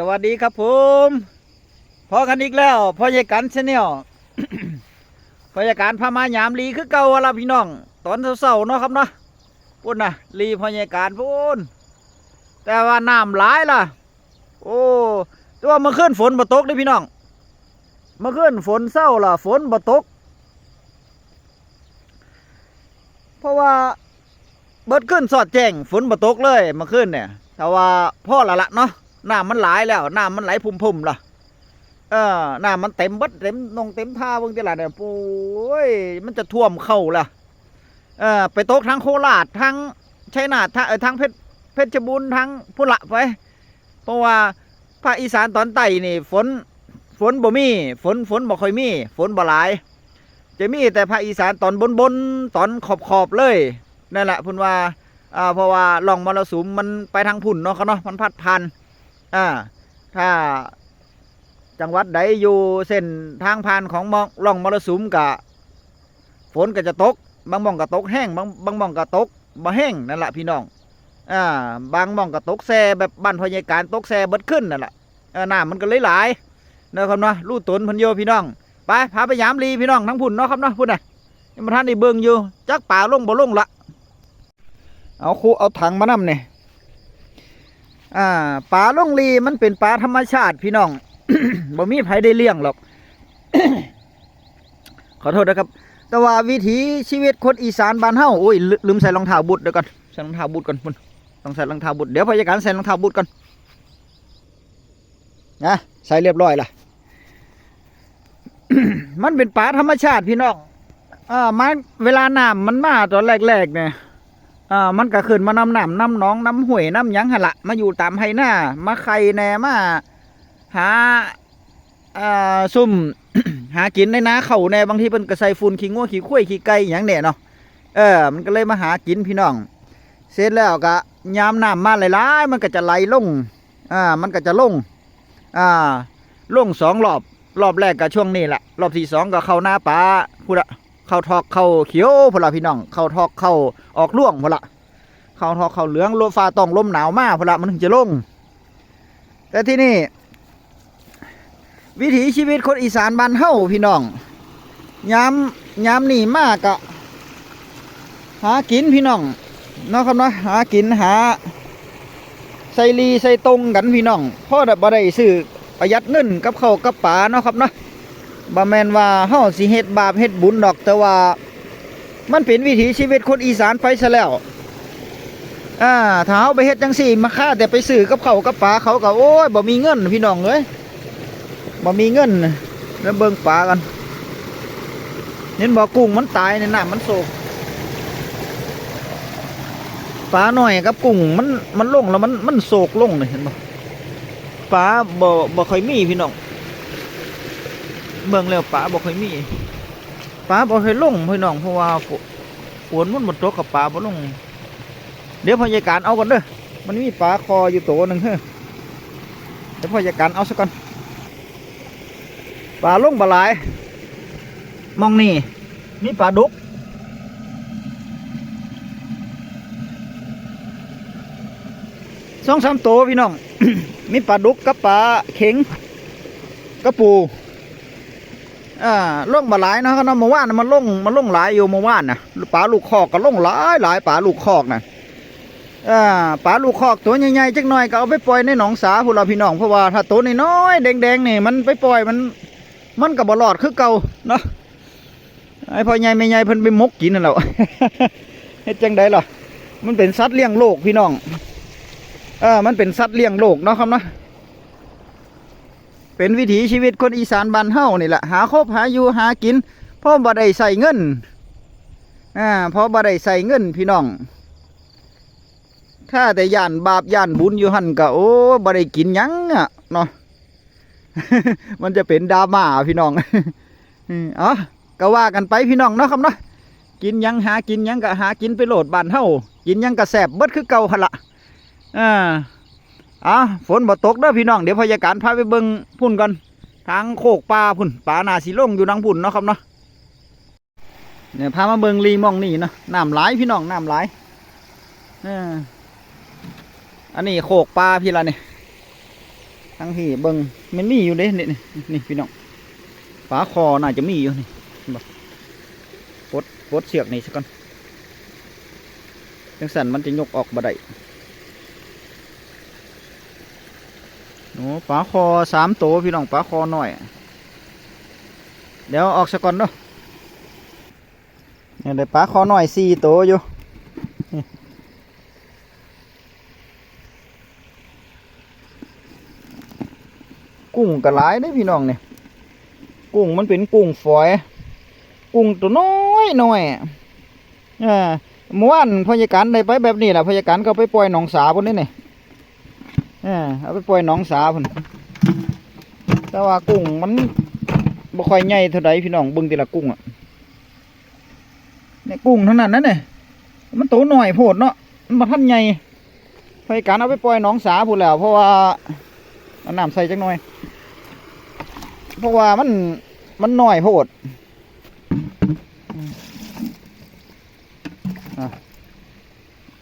สวัสดีครับผมพอกันอีกแล้วพ่อใหญ่กันชาแนลพ่อใหญ่การพามายามลีคือเก่าอะล่ะพี่น้อง ตอนเสาร์ๆเนาะครับเนาะปุ่นนะลีพ่อใหญ่การปุ่นแต่ว่าน้ำหลายล่ะ โอ้แต่ว่าเมื่อคืนฝนบ่ตกด้พี่น้อง เมื่อคืนฝนเศร้าล่ะ ฝนบ่ตก เพราะว่าเบิดขึ้นสอดแจ้งฝนบ่ตกเลยเมื่อคืนเนี่ยแต่ว่าพ่อละละเนาะ น้ำมันหลายแล้วน้ำมันไหลพุ่มๆล่ะเออน้ำมันเต็มบัดเต็มนงเต็มท่าเบิ่งที่ละเนี่ยโอ้ยมันจะท่วมเข้าล่ะเออไปตกทั้งโคราชทั้งชัยนาททั้งเออทั้งเพชรเพชรบูรณ์ทั้งพุละไปเพราะว่าภาคอีสานตอนใต้นี่ ฝนฝนบ่มี ฝนฝนบ่ค่อยมี ฝนบ่หลาย จะมีแต่ภาคอีสานตอนบนบนตอนขอบขอบๆเลยนั่นแหละพุ่นว่าอ่าเพราะว่าล่องมรสุมมันไปทางพุ่นเนาะเขาเนาะมันพัดพัน อ่า ถ้าจังหวัดใดอยู่เส้นทางผ่านของมองล่องมรสุมกะฝนก็จะตก บางมองก็ตกแห้ง บางบางมองก็ตกบ่แห้งนั่นแหละพี่น้อง อ่า บางมองก็ตกแซ่แบบบ้านพยาการตกแซ่เบิดขึ้นนั่นแหละเออน้ำมันก็เลยหลายเนาะครับเนาะลู่ตนพันโยพี่น้อง ไปพาไปยามลีพี่น้องทั้งพุ่นเนาะครับเนาะพุ่นน่ะยังมาท่านได้เบิงอยู่จักป่าลงบ่ลงละเอาคูเอาถังมานำเนี่ย อ่าปลาล่องลีมันเป็นปลาธรรมชาติพี่น้องบ่มีไผได้เลี้ยงหรอก ขอโทษนะครับ แต่ว่าวิถีชีวิตคนอีสานบ้านเฮาโอ้ยลืลืมใส่รองเท้าบุตรเดี๋ยวก่อนใส่รองเท้าบุตรก่อนพุ่นต้องใส่รองเท้าบุตรเดี๋ยวพยาการใส่รองเท้าบุตรก่อนนะใส่เรียบร้อยละมันเป็นปลาธรรมชาติพี่น้องอ่ามันเวลาน้ำมันมาตอนแรกๆเนี่ย อ่ามันก็ขึ้นมานำน้ำน้ำน้องน้ำห้วยน้ำยังหนละมาอยู่ตามไฮหน้ามาไข่แหน่มาหาอ่าซุ่มหากินในนาเขาแหน่บางทีเพิ่นก็ใส่ฝุ่นขี้งัวขี้ข้วยขี้ไก่หยังแหน่เนาะเออ มันก็เลยมาหากินพี่น้อง เสร็จแล้วก็ยามน้ำมาหลายๆมันก็จะไหลลงอ่ามันก็จะลงอ่าลงสองรอบรอบแรกก็ช่วงนี้แหละรอบที่สองก็เข้าหน้าป่าพูดละ เข้าทอกเข้าเขียวพละพี่น้องเข้าทอกเข้าออกล่วงพละเข้าทอกเข้าเหลืองลมฟ้าต้องลมหนาวมากพละมันถึงจะลง แต่ที่นี่ วิถีชีวิตคนอีสานบ้านเฮาพี่น้องยามยามนี่มากอะหากินพี่น้องเนาะครับเนาะหากินหาใส่ลีใส่ตรงกันพี่น้องพ่อได้บ่ได้ซื้อประหยัดเงินกับข้าวกับปลาเนาะครับเนาะ บ่แม่นว่าเฮาสิเฮ็ดบาปเฮ็ดบุญดอก แต่ว่า มันเป็นวิถีชีวิตคนอีสานไปซะแล้วอ่าถ้าเฮาไปเฮ็ดจังซี่ มาค่าแต่ไปซื้อกับเขากับปลาเขาก็โอ้ยบ่มีเงินพี่น้องเอ้ยบ่มีเงินแล้วเบิ่งปลากันเห็นบ่กุ้งมันตายในน้ำมันโศกปลาหน่อยกับกุ้งมันมันลงแล้วมันมันโศกลงนี่เห็นบ่ปลาบ่บ่ค่อยมีพี่น้อง เมืองแล้วป่าบ่เคยมีป่าบ่เคยลงพี่น้องเพราะว่าฝนมันหมดตกกับป่าบ่ลง เดี๋ยวพยาการเอาก่อนเด้อมันมีปลาคออยู่ตัวหนึ่งเฮ้อเดี๋ยวพยาการเอาซะก่อนปลาลงปลาหลายมองนี่มีปลาดุกสองสามตัวพี่น้อง มีปลาดุกกับปลาเข็งกับปู อ่าล่งมาหลายนะก็นะเมื่อวานมันล่งมันล่งหลายอยู่เมื่อวานนะปลาลูกคอกก็ล่งหลายหลายปลาลูกคอกนะอ่าปลาลูกคอกตัวใหญ่ๆจักหน่อยก็เอาไปปล่อยในหนองสาพวกเราพี่น้องเพราะว่าถ้าตัวน้อยๆแดงๆนี่มันไปปล่อยมัน มันก็บ่รอดคือเก่าเนาะไอ้พ่อใหญ่แม่ใหญ่เพิ่นไปมกกินนั่นแหละเฮ็ดจังไดล่ะมันเป็นสัตว์เลี้ยงโลกพี่น้องเออมันเป็นสัตว์เลี้ยงโลกเนาะครับเนาะ เป็นวิถีชีวิตคนอีสานบ้านเฮานี่แหละหาคบหาอยู่หากินเพราะบ่ได้ใส่เงินอ่าเพราะบ่ได้ใส่เงินพี่น้องถ้าแต่ย่านบาปย่านบุญอยู่หันก็โอ้บ่ได้กินยังอะเนาะมันจะเป็นดราม่าพี่น้องอ๋อก็ว่ากันไปพี่น้องเนาะครับเนาะกินยังหากินยังก็หากินไปโหลดบ้านเฮากินยังก็แสบเบิดคือเก่าหนละอ่า อะฝนบ่ตกเด้อพี่น้องเดี๋ยวพยาการพาไปเบิ่งพุ่นก่อนทางโคกปลาพุ่นปลาหนาสีลงอยู่ทางพุ่นเนาะครับเนาะเนี่ยพามาเบิ่งลีมองนี่เนาะน้ำไหลายพี่น้องน้ำไหลายอันนี้โคกปลาพี่ละเนี่ยทั้งที่เบิ่งมันมีอยู่เด้นี่นี่พี่น้องฝาคอน่าจะมีอยู่นี่เห็นบ่ปดปดเสือกนี่สักก่อนจังสันมันจะยกออกบ่ได้ โอ้ฝาคอสามโตพี่น้องฝาคอหน่อย เดี๋ยวออกสักก่อนเนาะเนี่ยได้ปลาคอหน่อยสี่โตอยู่กุ้งกระหลายได้พี่น้องเนี่ยกุ้งมันเป็นกุ้งฝอย กุ้งตัวน้อยน้อยอ่าเมื่อวานพยาการได้ไปแบบนี้แหละพยาการก็ไปปล่อยหนองสาบนนี่นี่อ่า เอาไปปล่อยหนองสาพุ่นแต่ว่ากุ้งมันบ่ค่อยใหญ่เท่าใดพี่น้องเบิ่งแต่ละกุ้งอะเนี่ยกุ้งเท่านั้นนั่นเนี่ยมันโตหน่อยโพดเนาะมันบ่ทันใหญ่พยาการเอาไปปล่อยหนองสาพุ่นแล้ว เพราะว่าเอาน้ำใส่จักหน่อย เพราะว่ามันมันหน้อยโพด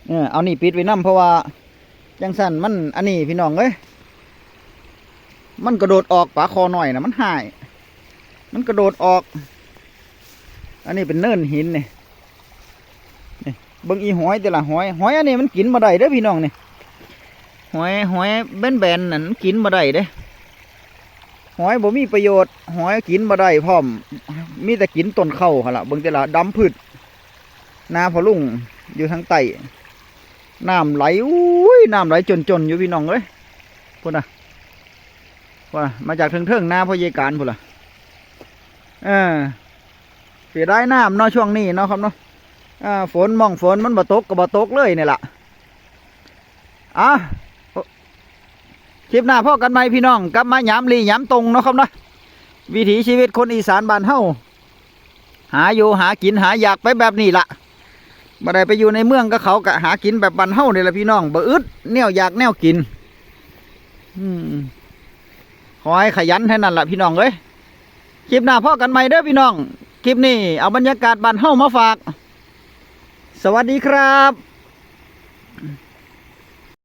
เนี่ยเอานี่ปิดไว้นํเพราะว่า จังสันมันอันนี้พี่น้องเอ้ยมันกระโดดออกปลาคอหน่อยนะมันหาย มันกระโดดออก อันนี้เป็นเนินหินนี่นี่เบิ่งอีหอยแต่ละหอยหอยอันนี้มันกินมาได้เด้อพี่น้องเนี่ยหอยหอยแบนๆนั่นมันกินมาได้เด้หอยบ่มีประโยชน์หอยกินมาได้พร้อม มีแต่กินต้นเข้าหั่นล่ะเบิ่งแต่ละดำพืชนาพอลุงอยู่ทางใต้ น้ำไหลอุ้ยน้ำไหลจนๆอยู่พี่น้องเอ้ยพุ่นนะพุ่นนะมาจากเทิงๆนาพ่อเยการพุ่นละเออเสียได้น้ำเนาะช่วงนี้เนาะครับเนาะอ่าฝนมองฝนมันบ่ตกก็บ่ตกเลยนี่ล่ะอะคลิปหน้าพ่อกันไหมพี่น้องกลับมาย้ำลีย้ำตรงเนาะครับเนาะวิถีชีวิตคนอีสานบ้านเฮาหาอยู่หากินหาอยากไปแบบนี้ล่ะ บ่ได้ไปอยู่ในเมืองก็เขากะหากินแบบบันเฮาเนี่แหละพี่น้องบ่อึดแนวอยากแนวกิน อืมขอให้ขยันเท่านั้นละพี่น้องเอ้ยคลิปหน้าพ่อกันใหม่เด้อพี่น้อง คลิปนี้เอาบรรยากาศบันเฮามาฝาก สวัสดีครับ